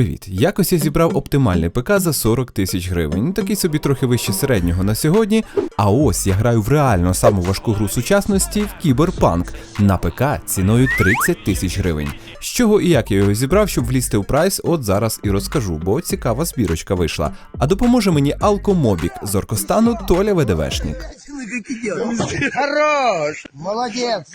Привіт! Якось я зібрав оптимальний ПК за 40 тисяч гривень. Такий собі трохи вище середнього на сьогодні. А ось я граю в реально саму важку гру сучасності в Кіберпанк на ПК ціною 30 тисяч гривень. З чого і як я його зібрав, щоб влізти в прайс, от зараз і розкажу, бо цікава збірочка вийшла. А допоможе мені Алкомобік з Оркостану Толя ВДВшник. Хорош! Молодец!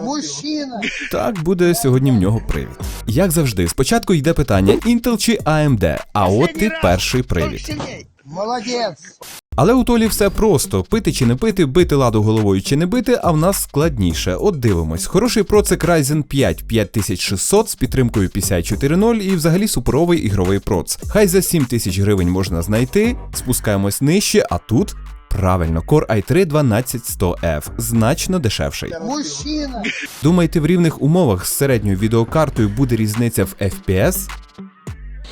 Мужчина! Так буде сьогодні в нього привід. Як завжди, спочатку йде питання Intel чи AMD, а от і перший привід. Молодец! Але у Толі все просто: пити чи не пити, бити ладу головою чи не бити, а в нас складніше. От дивимось. Хороший процик Ryzen 5 5600 з підтримкою PCI 4.0 і взагалі суперовий ігровий проц. Хай за 7000 гривень можна знайти, спускаємось нижче, а тут. Правильно, Core i3 12100F, значно дешевший. Мужчина! Думаєте, в рівних умовах з середньою відеокартою буде різниця в FPS?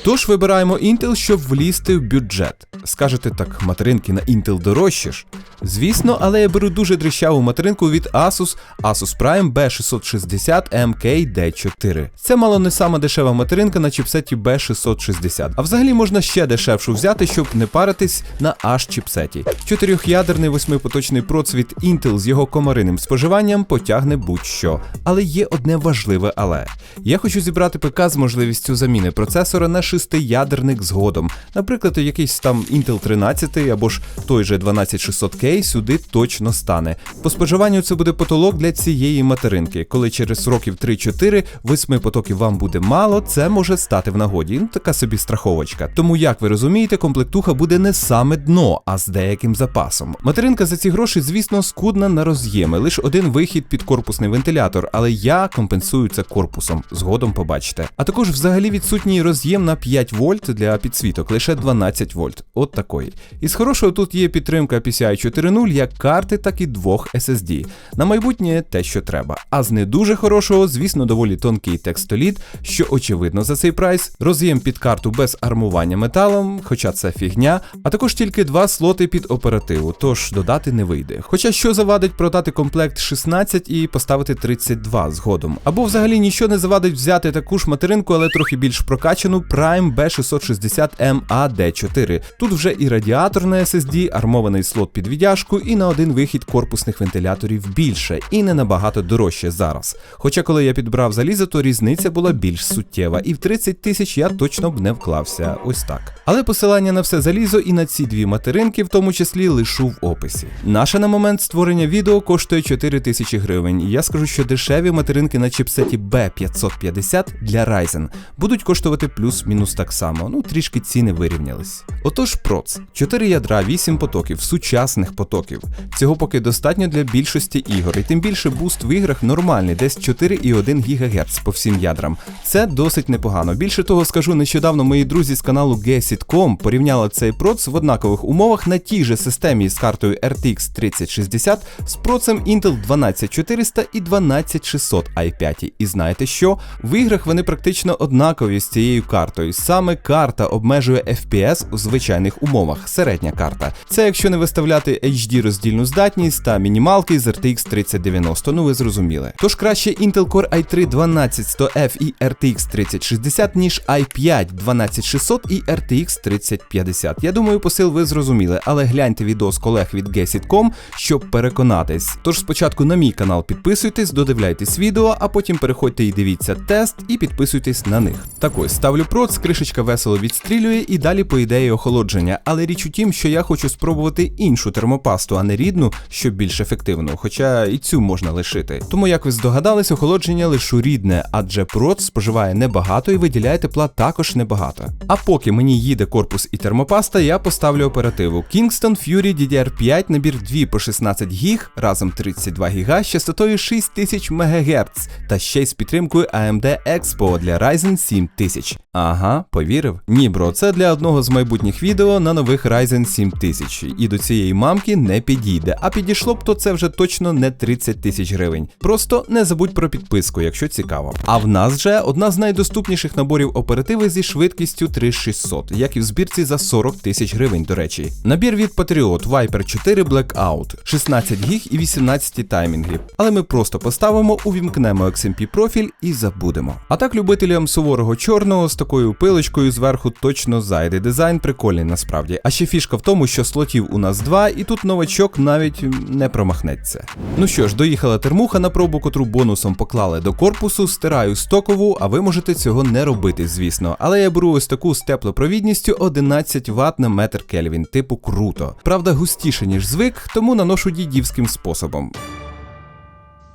Тож вибираємо Intel, щоб влізти в бюджет. Скажете так, материнки на Intel дорожчі ж? Звісно, але я беру дуже дрищаву материнку від Asus Asus Prime B660 MK-D4. Це мало не сама дешева материнка на чіпсеті B660. А взагалі можна ще дешевшу взяти, щоб не паритись на аж чіпсеті. Чотирьохядерний восьмипоточний проц від Intel з його комариним споживанням потягне будь-що. Але є одне важливе але. Я хочу зібрати ПК з можливістю заміни процесора на шестиядерник згодом. Наприклад, якийсь там Intel 13 або ж той же 12600K сюди точно стане. По споживанню це буде потолок для цієї материнки. Коли через років 3-4 восьми потоків вам буде мало, це може стати в нагоді. Ну, така собі страховочка. Тому, як ви розумієте, комплектуха буде не саме дно, а з деяким запасом. Материнка за ці гроші, звісно, скудна на роз'єми. Лише один вихід під корпусний вентилятор, але я компенсую це корпусом. Згодом побачите. А також взагалі відсутній роз'єм на 5 вольт для підсвіток, лише 12 вольт. От такої. Із хорошого тут є підтримка PCI 4.0 як карти, так і двох SSD. На майбутнє те, що треба. А з не дуже хорошого, звісно, доволі тонкий текстоліт, що очевидно за цей прайс, роз'єм під карту без армування металом, хоча це фігня, а також тільки два слоти під оперативу, тож додати не вийде. Хоча що завадить продати комплект 16 і поставити 32 згодом. Або взагалі нічого не завадить взяти таку ж материнку, але трохи більш прокачану Prime B660 MAD4. Тут вже і радіатор на SSD, армований слот під віддяжку і на один вихід корпусних вентиляторів більше, і не набагато дорожче зараз. Хоча, коли я підбрав залізо, то різниця була більш суттєва, і в 30 тисяч я точно б не вклався. Ось так. Але посилання на все залізо і на ці дві материнки, в тому числі, лишу в описі. Наша на момент створення відео коштує 4 тисячі гривень, і я скажу, що дешеві материнки на чіпсеті B550 для Ryzen будуть коштувати плюс-мінус так само, ну трішки ціни вирівнялись. Отож, проц 4 ядра, 8 потоків, сучасних потоків. Цього поки достатньо для більшості ігор, і тим більше буст в іграх нормальний, десь 4,1 ГГц по всім ядрам. Це досить непогано. Більше того, скажу, нещодавно мої друзі з каналу Gessit.com порівняли цей проц в однакових умовах на тій же системі з картою RTX 3060 з процем Intel 12400 і 12600 i5. І знаєте що? В іграх вони практично однакові з цією картою. Саме карта обмежує FPS у звичайних умовах, середня карта. Це якщо не виставляти HD роздільну здатність та мінімалки з RTX 3090, ну ви зрозуміли. Тож краще Intel Core i3 12100F і RTX 3060, ніж i5 12600 і RTX 3050. Я думаю, посил ви зрозуміли, але гляньте відео з колег від Gessit.com, щоб переконатись. Тож спочатку на мій канал підписуйтесь, додивляйтесь відео, а потім переходьте і дивіться тест і підписуйтесь на них. Так ось ставлю проц, кришечка весело відстрілює і далі по ідеї охолодження. Але річ у тім, що я хочу спробувати іншу термопасту, а не рідну, щоб більш ефективну, хоча і цю можна лишити. Тому, як ви здогадались, охолодження лишу рідне, адже проц споживає небагато і виділяє тепла також небагато. А поки мені їде корпус і термопаста, я поставлю оперативу Kingston Fury DDR5 набір 2 по 16 гіг, разом 32 ГБ з частотою 6000 МГц та ще й з підтримкою AMD Expo для Ryzen 7000. Ага, повірив? Ні, бро, це для одного з майбутніх відео на нових Ryzen 7000. І до цієї мамки не підійде. А підійшло б то це вже точно не 30 тисяч гривень. Просто не забудь про підписку, якщо цікаво. А в нас же одна з найдоступніших наборів оперативи зі швидкістю 3600, як і в збірці за 40 тисяч гривень, до речі. Набір від Patriot Viper 4 Blackout, 16 гіг і 18 таймінгів. Але ми просто поставимо, увімкнемо XMP профіль і забудемо. А так любителям суворого чорного з такою хорошою пилочкою зверху точно зайде. Дизайн прикольний насправді. А ще фішка в тому, що слотів у нас два, і тут новачок навіть не промахнеться. Ну що ж, доїхала термуха на пробу, котру бонусом поклали до корпусу, стираю стокову, а ви можете цього не робити, звісно. Але я беру ось таку з теплопровідністю 11 Вт на метр Кельвін, типу круто. Правда, густіше, ніж звик, тому наношу дідівським способом.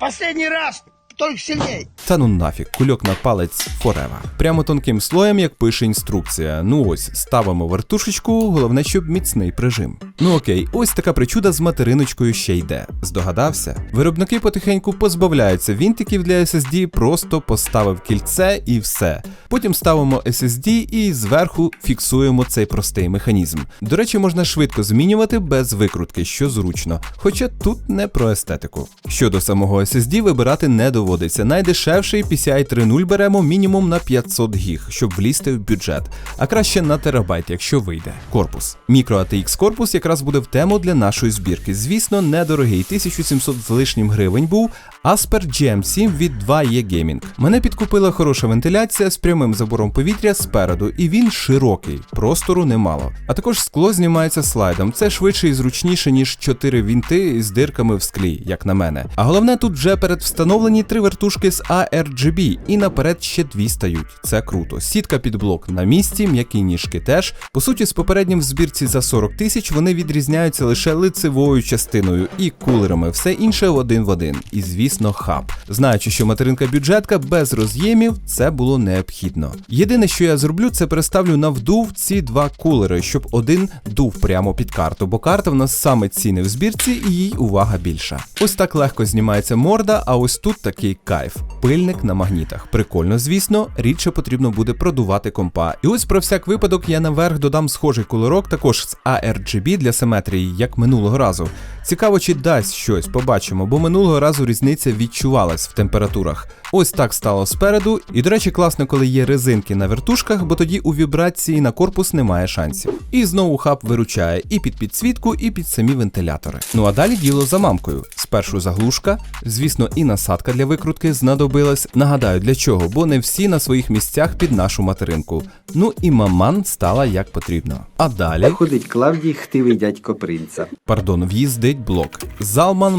Последний раз, только сильней. Та ну нафіг, кульок на палець forever. Прямо тонким слоєм, як пише інструкція. Ну ось, ставимо вертушечку, головне, щоб міцний прижим. Ну окей, ось така причуда з материночкою ще йде. Здогадався? Виробники потихеньку позбавляються вінтиків для SSD, просто поставив кільце і все. Потім ставимо SSD і зверху фіксуємо цей простий механізм. До речі, можна швидко змінювати без викрутки, що зручно. Хоча тут не про естетику. Щодо самого SSD вибирати не доводиться. Найдешевший PCI 3.0 беремо мінімум на 500 гіг, щоб влізти в бюджет, а краще на терабайт, якщо вийде. Корпус. Мікро ATX корпус якраз буде в тему для нашої збірки. Звісно, недорогий, 1700 з лишнім гривень був. Asper GM7 від 2E Gaming. Мене підкупила хороша вентиляція з прямим забором повітря спереду, і він широкий, простору немало. А також скло знімається слайдом. Це швидше і зручніше, ніж 4 вінти з дирками в склі, як на мене. А головне, тут вже передвстановлені три вертушки з ARGB, і наперед ще дві стають. Це круто. Сітка під блок на місці, м'які ніжки теж. По суті, з попереднім в збірці за 40 тисяч вони відрізняються лише лицевою частиною і кулерами, все інше один в один. І звісно, хаб. Знаючи, що материнка бюджетка без роз'ємів, це було необхідно. Єдине, що я зроблю, це переставлю на вдув ці два кулери, щоб один дув прямо під карту, бо карта в нас саме цінна в збірці і їй увага більша. Ось так легко знімається морда, а ось тут такий кайф. Пильник на магнітах. Прикольно, звісно, рідше потрібно буде продувати компа. І ось про всяк випадок я наверх додам схожий кулерок, також з ARGB для симетрії, як минулого разу. Цікаво, чи дасть щось, побачимо, бо минулого разу різниця відчувалась в температурах. Ось так стало спереду. І, до речі, класно, коли є резинки на вертушках, бо тоді у вібрації на корпус немає шансів. І знову хаб виручає і під підсвітку, і під самі вентилятори. Ну а далі діло за мамкою. Спершу заглушка, звісно, і насадка для викрутки знадобилась. Нагадаю, для чого, бо не всі на своїх місцях під нашу материнку. Ну і маман стала як потрібно. А далі. Ходить Клавдій, хтивий дядько принца. Пардон,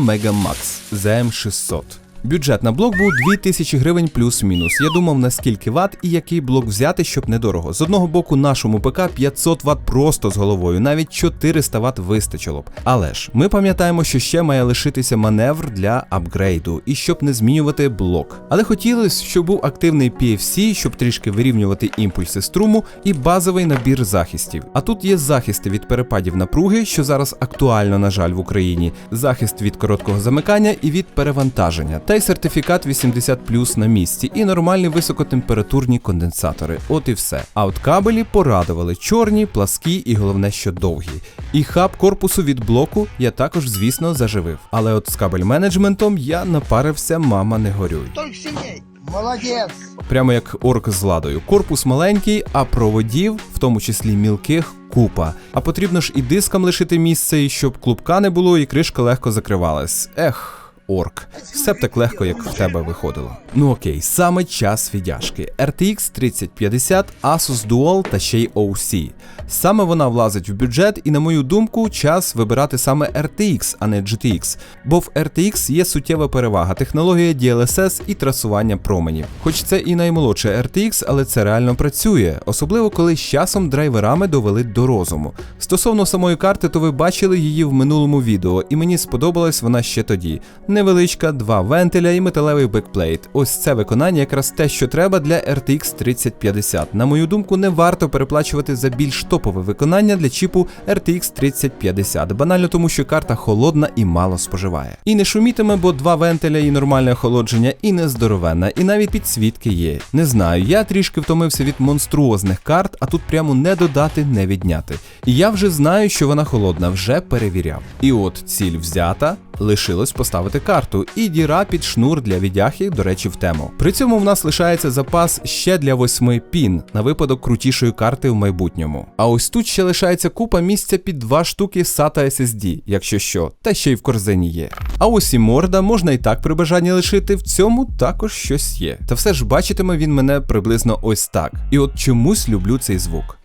Mega Max ZM600. Бюджет на блок був 2000 гривень плюс-мінус. Я думав, на скільки ват і який блок взяти, щоб недорого. З одного боку, нашому ПК 500 Вт просто з головою, навіть 400 Вт вистачило б. Але ж ми пам'ятаємо, що ще має лишитися маневр для апгрейду і щоб не змінювати блок. Але хотілося, щоб був активний PFC, щоб трішки вирівнювати імпульси струму, і базовий набір захистів. А тут є захисти від перепадів напруги, що зараз актуально, на жаль, в Україні, захист від короткого замикання і від перевантаження, та й сертифікат 80 на місці, і нормальні високотемпературні конденсатори. От і все. А от кабелі порадували чорні, пласкі і головне, що довгі. І хаб корпусу від блоку я також, звісно, заживив. Але от з кабель менеджментом я напарився, мама не горюй. Только сильней. Молодец. Прямо як орк з ладою. Корпус маленький, а проводів, в тому числі мілких, купа. А потрібно ж і дискам лишити місце, і щоб клубка не було, і кришка легко закривалась. Ех. Орк, все б так легко, як в тебе виходило. Ну окей, саме час віддяжки. RTX 3050, Asus Dual та ще й OC. Саме вона влазить в бюджет, і на мою думку, час вибирати саме RTX, а не GTX. Бо в RTX є суттєва перевага, технологія DLSS і трасування променів. Хоч це і наймолодше RTX, але це реально працює, особливо коли з часом драйверами довели до розуму. Стосовно самої карти, то ви бачили її в минулому відео, і мені сподобалась вона ще тоді. Невеличка, два вентиля і металевий бекплейт. Ось це виконання якраз те, що треба для RTX 3050. На мою думку, не варто переплачувати за більш топове виконання для чіпу RTX 3050, банально тому, що карта холодна і мало споживає. І не шумітиме, бо два вентиля і нормальне охолодження, і не здоровенна, і навіть підсвітки є. Не знаю, я трішки втомився від монструозних карт, а тут прямо не додати, не відняти. І я вже знаю, що вона холодна, вже перевіряв. І от ціль взята. Лишилось поставити карту і діра під шнур для відяхи, до речі, в тему. При цьому в нас лишається запас ще для восьми пін на випадок крутішої карти в майбутньому. А ось тут ще лишається купа місця під два штуки SATA SSD, якщо що, та ще й в корзині є. А ось і морда можна і так при бажанні лишити, в цьому також щось є. Та все ж бачитиме він мене приблизно ось так. І от чомусь люблю цей звук.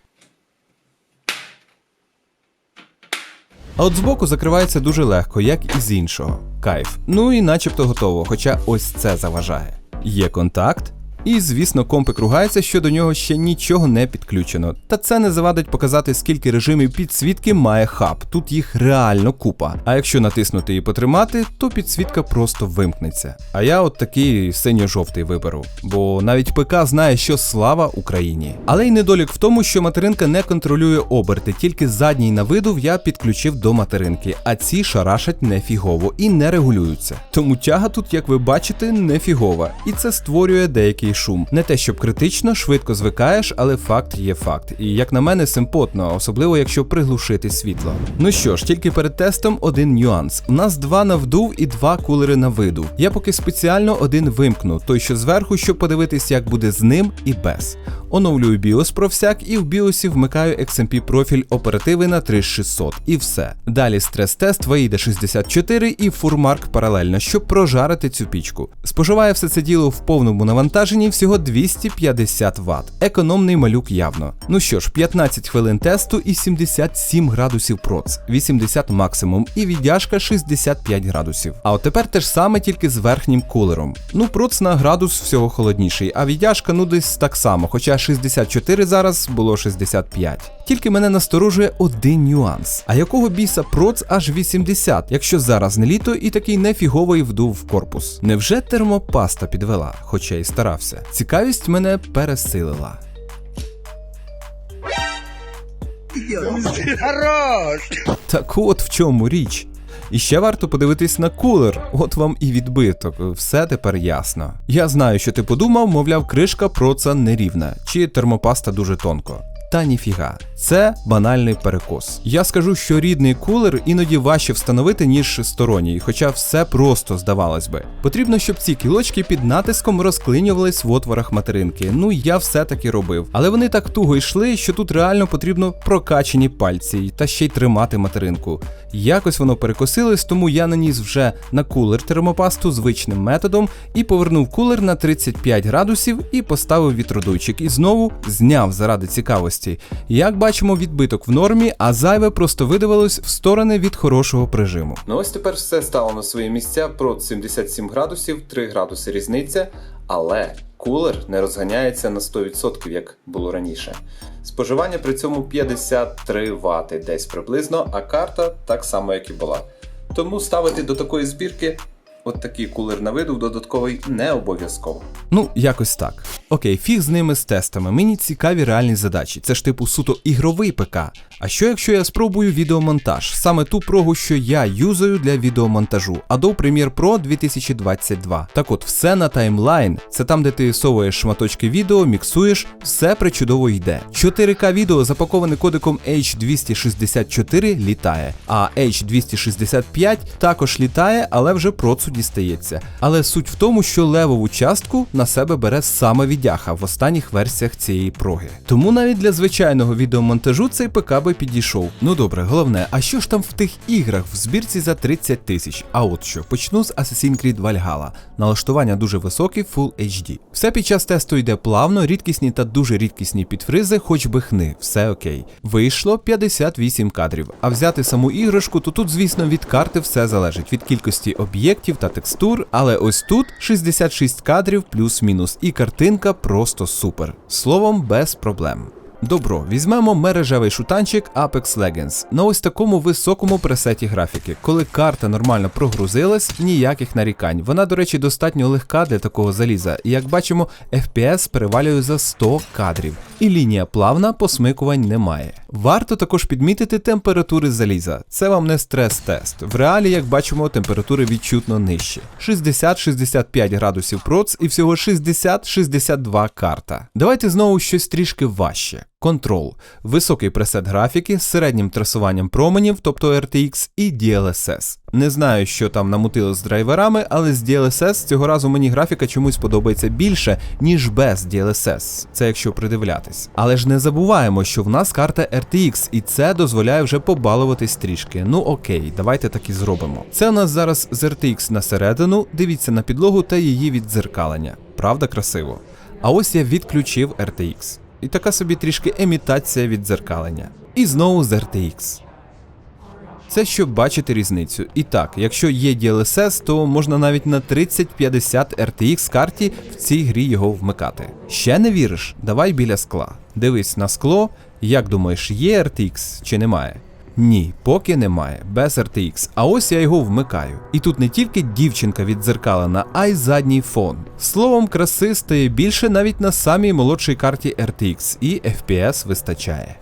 А от збоку закривається дуже легко, як і з іншого. Кайф. Ну і начебто готово, хоча ось це заважає. Є контакт. І, звісно, компик ругається, що до нього ще нічого не підключено. Та це не завадить показати, скільки режимів підсвітки має хаб. Тут їх реально купа. А якщо натиснути і потримати, то підсвітка просто вимкнеться. А я от такий синьо-жовтий виберу. Бо навіть ПК знає, що слава Україні. Але й недолік в тому, що материнка не контролює оберти, тільки задній на видув я підключив до материнки, а ці шарашать нефігово і не регулюються. Тому тяга тут, як ви бачите, нефігова, і це створює деякий шум. Не те, щоб критично, швидко звикаєш, але факт є факт. І як на мене, симпотно, особливо якщо приглушити світло. Ну що ж, тільки перед тестом один нюанс. У нас два на вдув і два кулери на видув. Я поки спеціально один вимкну, той що зверху, щоб подивитись, як буде з ним і без. Оновлюю BIOS про всяк і в BIOS вмикаю XMP профіль оперативи на 3600 і все. Далі стрес-тест вийде 64 і фурмарк паралельно, щоб прожарити цю пічку. Споживає все це діло в повному навантаженні всього 250 Вт. Економний малюк явно. Ну що ж, 15 хвилин тесту і 77 градусів проц, 80 максимум і віддяжка 65 градусів. А от тепер те ж саме тільки з верхнім кулером. Ну, проц на градус всього холодніший, а віддяжка ну десь так само, хоча 64 зараз було 65. Тільки мене насторожує один нюанс. А якого біса проц аж 80, якщо зараз не літо і такий нефіговий вдув в корпус? Невже термопаста підвела, хоча й старався? Цікавість мене пересилила. Хорош! Так от в чому річ. І ще варто подивитись на кулер, от вам і відбиток, все тепер ясно. Я знаю, що ти подумав, мовляв, кришка проца нерівна, чи термопаста дуже тонко. Та ніфіга, це банальний перекос. Я скажу, що рідний кулер іноді важче встановити, ніж сторонній, хоча все просто здавалось би. Потрібно, щоб ці кілочки під натиском розклинювались в отворах материнки. Ну я все таки робив. Але вони так туго йшли, що тут реально потрібно прокачені пальці та ще й тримати материнку. Якось воно перекосилось, тому я наніс вже на кулер термопасту звичним методом і повернув кулер на 35 градусів і поставив вітродуйчик. І знову зняв заради цікавості. Як бачимо, відбиток в нормі, а зайве просто видавалось в сторони від хорошого прижиму. Ну ось тепер все стало на свої місця про 77 градусів, 3 градуси різниця, але кулер не розганяється на 100%, як було раніше. Споживання при цьому 53 Вт десь приблизно, а карта так само, як і була. Тому ставити до такої збірки от такий кулер на виду додатковий не обов'язково. Ну, якось так. Окей, фіг з ними з тестами. Мені цікаві реальні задачі. Це ж типу суто ігровий ПК. А що якщо я спробую відеомонтаж? Саме ту прогу, що я юзаю для відеомонтажу Adobe Premiere Pro 2022. Так от, все на таймлайн. Це там, де ти совуєш шматочки відео, міксуєш, все причудово йде. 4К відео запаковане кодеком H264 літає, а H265 також літає, але вже дістається. Але суть в тому, що левову частку на себе бере саме відяха в останніх версіях цієї проги. Тому навіть для звичайного відеомонтажу цей ПК би підійшов. Ну добре, головне, а що ж там в тих іграх в збірці за 30 тисяч? А от що, почну з Assassin's Creed Valhalla. Налаштування дуже високі, Full HD. Все під час тесту йде плавно, рідкісні та дуже рідкісні підфризи, хоч би хни, все окей. Вийшло 58 кадрів. А взяти саму іграшку, то тут, звісно, від карти все залежить від кількості об'єктів та текстур, але ось тут 66 кадрів плюс-мінус, і картинка просто супер. Словом, без проблем. Добро, візьмемо мережевий шутанчик Apex Legends на ось такому високому пресеті графіки. Коли карта нормально прогрузилась, ніяких нарікань. Вона, до речі, достатньо легка для такого заліза. І як бачимо, FPS перевалює за 100 кадрів. І лінія плавна, посмикувань немає. Варто також підмітити температури заліза. Це вам не стрес-тест. В реалі, як бачимо, температури відчутно нижчі. 60-65 градусів проц і всього 60-62 карта. Давайте знову щось трішки важче. Control – високий пресет графіки з середнім трасуванням променів, тобто RTX, і DLSS. Не знаю, що там намутили з драйверами, але з DLSS цього разу мені графіка чомусь подобається більше, ніж без DLSS. Це якщо придивлятись. Але ж не забуваємо, що в нас карта RTX, і це дозволяє вже побалуватись трішки. Ну окей, давайте так і зробимо. Це у нас зараз з RTX на середину, дивіться на підлогу та її віддзеркалення. Правда, красиво. А ось я відключив RTX. І така собі трішки емітація віддзеркалення. І знову з RTX. Це щоб бачити різницю. І так, якщо є DLSS, то можна навіть на 3050 RTX карті в цій грі його вмикати. Ще не віриш? Давай біля скла. Дивись на скло. Як думаєш, є RTX чи немає? Ні, поки немає, без RTX. А ось я його вмикаю. І тут не тільки дівчинка віддзеркалена, а й задній фон. Словом, краси стає більше навіть на самій молодшій карті RTX, і FPS вистачає.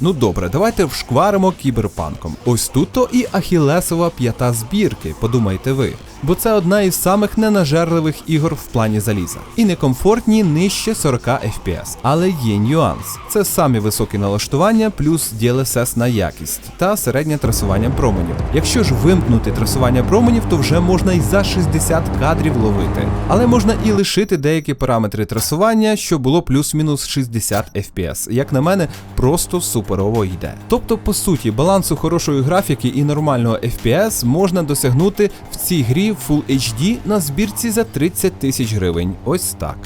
Ну добре, давайте вшкваримо кіберпанком. Ось тут то і ахілесова п'ята збірки, подумайте ви. Бо це одна із самих ненажерливих ігор в плані заліза. І некомфортні нижче 40 FPS. Але є нюанс: це самі високі налаштування плюс DLSS на якість та середнє трасування променів. Якщо ж вимкнути трасування променів, то вже можна і за 60 кадрів ловити. Але можна і лишити деякі параметри трасування, що було плюс-мінус 60 FPS. Як на мене, просто суперово йде. Тобто, по суті, балансу хорошої графіки і нормального FPS можна досягнути в цій грі Full HD на збірці за 30 тисяч гривень. Ось так.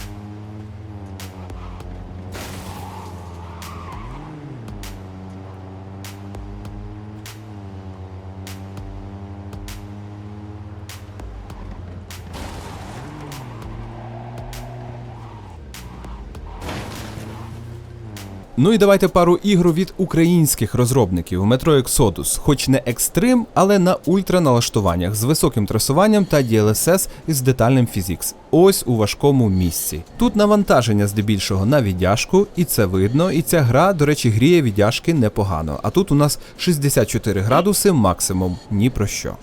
Ну і давайте пару ігр від українських розробників Metro Exodus, хоч не екстрим, але на ультра налаштуваннях з високим трасуванням та DLSS із детальним фізікс. Ось у важкому місці. Тут навантаження здебільшого на віддяжку, і це видно. І ця гра, до речі, гріє віддяжки непогано. А тут у нас 64 градуси максимум, ні про що.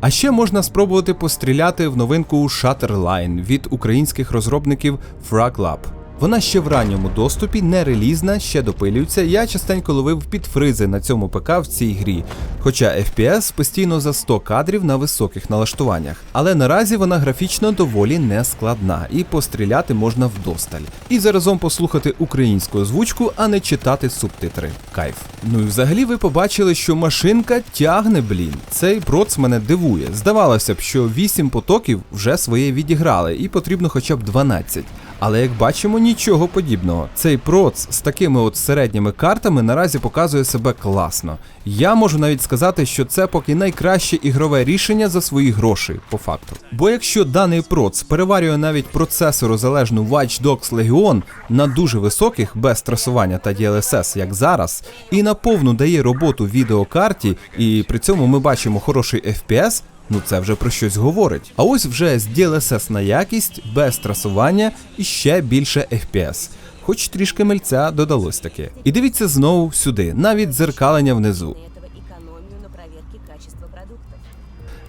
А ще можна спробувати постріляти в новинку Shutterline від українських розробників Fraglab. Lab. Вона ще в ранньому доступі, не релізна, ще допилюється. Я частенько ловив підфризи на цьому ПК в цій грі. Хоча FPS постійно за 100 кадрів на високих налаштуваннях. Але наразі вона графічно доволі нескладна і постріляти можна вдосталь. І заразом послухати українську озвучку, а не читати субтитри. Кайф. Ну і взагалі ви побачили, що машинка тягне, блін. Цей проц мене дивує. Здавалося б, що 8 потоків вже своє відіграли, і потрібно хоча б 12. Але як бачимо, нічого подібного. Цей проц з такими от середніми картами наразі показує себе класно. Я можу навіть сказати, що це поки найкраще ігрове рішення за свої гроші, по факту. Бо якщо даний проц переварює навіть процесорозалежну Watch Dogs Legion на дуже високих, без трасування та DLSS, як зараз, і на повну дає роботу відеокарті, і при цьому ми бачимо хороший FPS, Ну це вже про щось говорить. А ось вже з DLSS на якість, без трасування і ще більше FPS. Хоч трішки мельця додалось таке. І дивіться знову сюди, навіть дзеркалення внизу.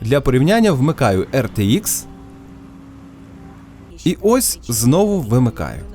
Для порівняння вмикаю RTX і ось знову вимикаю.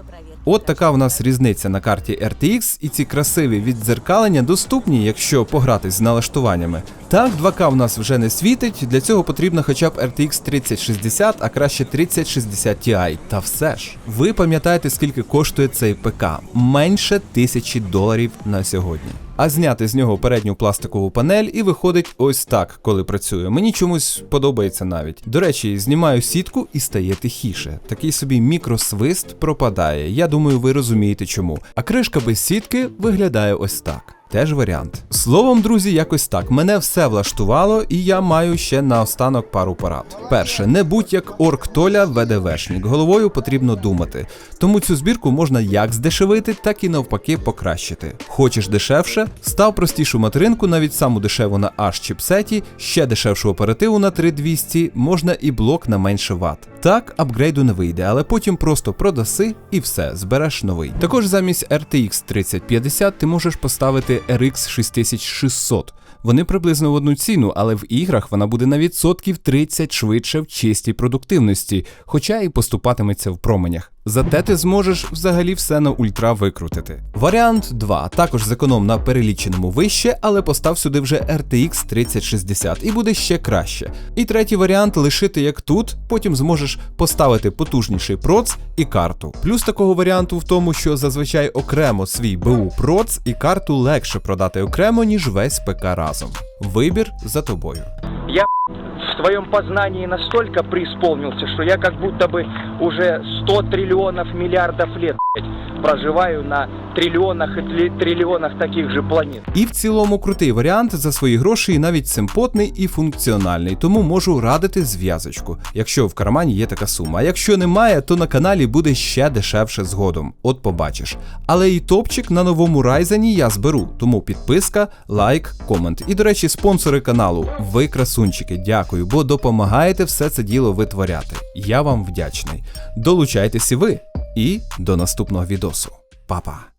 От така в нас різниця на карті RTX, і ці красиві віддзеркалення доступні, якщо погратись з налаштуваннями. Так, 2К в нас вже не світить, для цього потрібно хоча б RTX 3060, а краще 3060 Ti. Та все ж. Ви пам'ятаєте, скільки коштує цей ПК? Менше тисячі доларів на сьогодні. А зняти з нього передню пластикову панель і виходить ось так, коли працює. Мені чомусь подобається навіть. До речі, знімаю сітку і стає тихіше. Такий собі мікросвист пропадає. Я думаю, ви розумієте чому. А кришка без сітки виглядає ось так. Теж варіант. Словом, друзі, якось так. Мене все влаштувало, і я маю ще наостанок пару порад. Перше, не будь як орк Толя ВДВшник. Головою потрібно думати. Тому цю збірку можна як здешевити, так і навпаки покращити. Хочеш дешевше? Став простішу материнку, навіть саму дешеву на H чіпсеті, ще дешевшу оперативу на 3200, можна і блок на менше ват. Так, апгрейду не вийде, але потім просто продаси і все, збереш новий. Також замість RTX 3050 ти можеш поставити RX 6600. Вони приблизно в одну ціну, але в іграх вона буде на відсотків 30 швидше в чистій продуктивності, хоча і поступатиметься в променях. Зате ти зможеш взагалі все на ультра викрутити. Варіант 2. Також зеконом на переліченому вище, але постав сюди вже RTX 3060 і буде ще краще. І третій варіант лишити як тут, потім зможеш поставити потужніший проц і карту. Плюс такого варіанту в тому, що зазвичай окремо свій БУ проц і карту легше продати окремо, ніж весь ПК разом. Вибір за тобою. Я в своем познании настолько преисполнился, что я как будто бы уже 100 триллионов миллиардов лет блядь, проживаю на триллионах и тли- триллионах таких же планет. І в цілому крутий варіант за свої гроші, і навіть симпотний і функціональний, тому можу радити зв'язочку, якщо в кармані є така сума. А якщо немає, то на каналі буде ще дешевше згодом. От побачиш. Але і топчик на новому Райзені я зберу, тому підписка, лайк, комент. І до речі, спонсори каналу. Ви красунчики, дякую, бо допомагаєте все це діло витворяти. Я вам вдячний. Долучайтесь і ви. І до наступного відосу. Па-па!